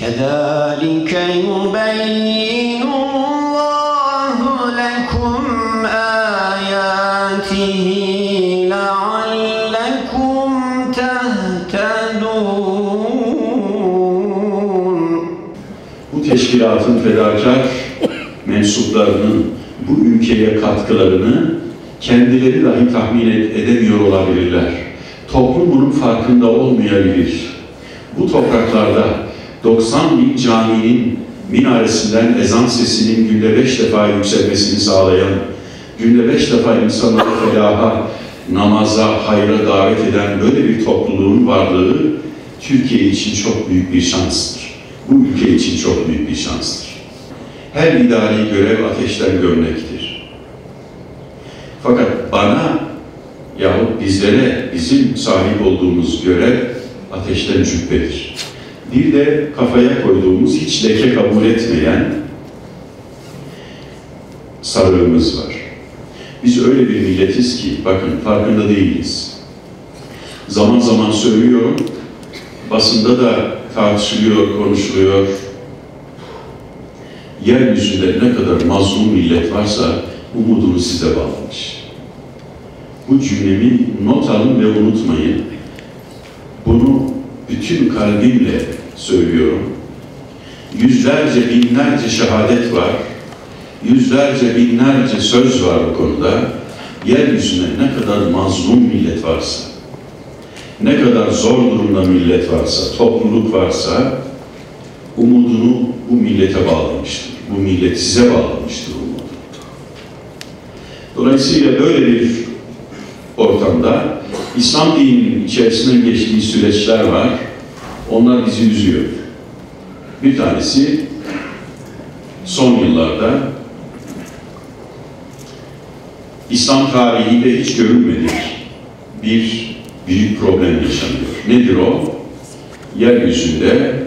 كذلك يبين الله لكم آياته لعلكم تهتدون Bu teşkilatın fedakar mensuplarının bu ülkeye katkılarını kendileri dahi tahmin ed- edemiyor olabilirler. Toplum bunun farkında olmayabilir. Bu topraklarda 90 bin caminin minaresinden ezan sesinin günde beş defa yükselmesini sağlayan, günde beş defa insanları felaha, namaza, hayra davet eden böyle bir topluluğun varlığı Türkiye için çok büyük bir şanstır. Bu ülke için çok büyük bir şanstır. Her idari görev ateşten görmektir. Fakat bana yahut bizlere bizim sahip olduğumuz görev ateşten cübbedir. Bir de kafaya koyduğumuz hiç leke kabul etmeyen sarığımız var. Biz öyle bir milletiz ki bakın farkında değiliz. Zaman zaman söylüyorum, basında da tartışılıyor, konuşuluyor. Yeryüzünde ne kadar mazlum millet varsa umudunu size bağlamış. Bu cümlemi not alın ve unutmayın. Bunu bütün kalbimle söylüyorum. Yüzlerce, binlerce şehadet var. Yüzlerce, binlerce söz var bu konuda. Yeryüzünde ne kadar mazlum millet varsa, ne kadar zor durumda millet varsa, topluluk varsa, umudunu bu millete bağlamıştır. Bu millet size bağlamıştır umudu. Dolayısıyla böyle bir ortamda İslam dininin içerisinden geçtiği süreçler var. Onlar bizi üzüyor. Bir tanesi son yıllarda İslam tarihinde hiç görülmedik bir büyük problem yaşanıyor. Nedir o? Yeryüzünde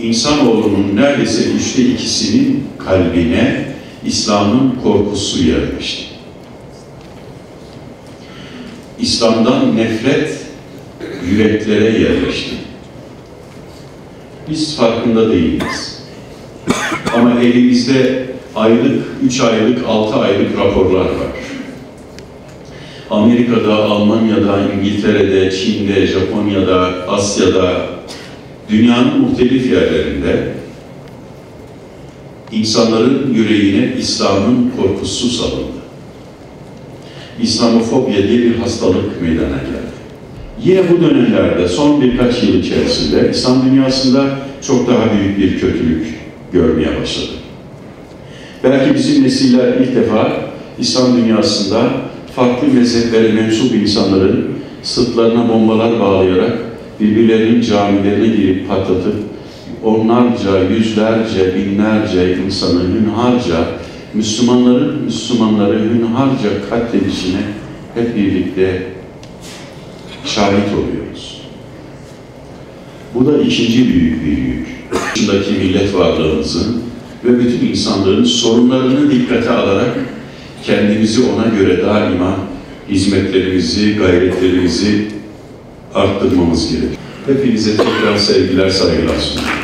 insanoğlunun neredeyse üçte ikisinin kalbine İslam'ın korkusu yerleşti. İslam'dan nefret yüreklere yerleşti. Biz farkında değiliz. Ama elimizde aylık, üç aylık, altı aylık raporlar var. Amerika'da, Almanya'da, İngiltere'de, Çin'de, Japonya'da, Asya'da, dünyanın muhtelif yerlerinde insanların yüreğine İslam'ın korkusu salındı. İslamofobya diye bir hastalık meydana geldi. Yine bu dönemlerde son birkaç yıl içerisinde İslam dünyasında çok daha büyük bir kötülük görmeye başladı. Belki bizim nesiller ilk defa İslam dünyasında farklı mezheplere mensup insanların sırtlarına bombalar bağlayarak birbirlerinin camilerine girip patlatıp onlarca, yüzlerce, binlerce insanı hünharca, Müslümanların Müslümanları hünharca katledişine hep birlikte şahit oluyoruz. Bu da ikinci büyük bir yük. Dışındaki millet varlığımızın ve bütün insanlığın sorunlarını dikkate alarak kendimizi ona göre daima hizmetlerimizi, gayretlerimizi arttırmamız gerekir. Hepinize tekrar sevgiler, saygılar sunuyorum.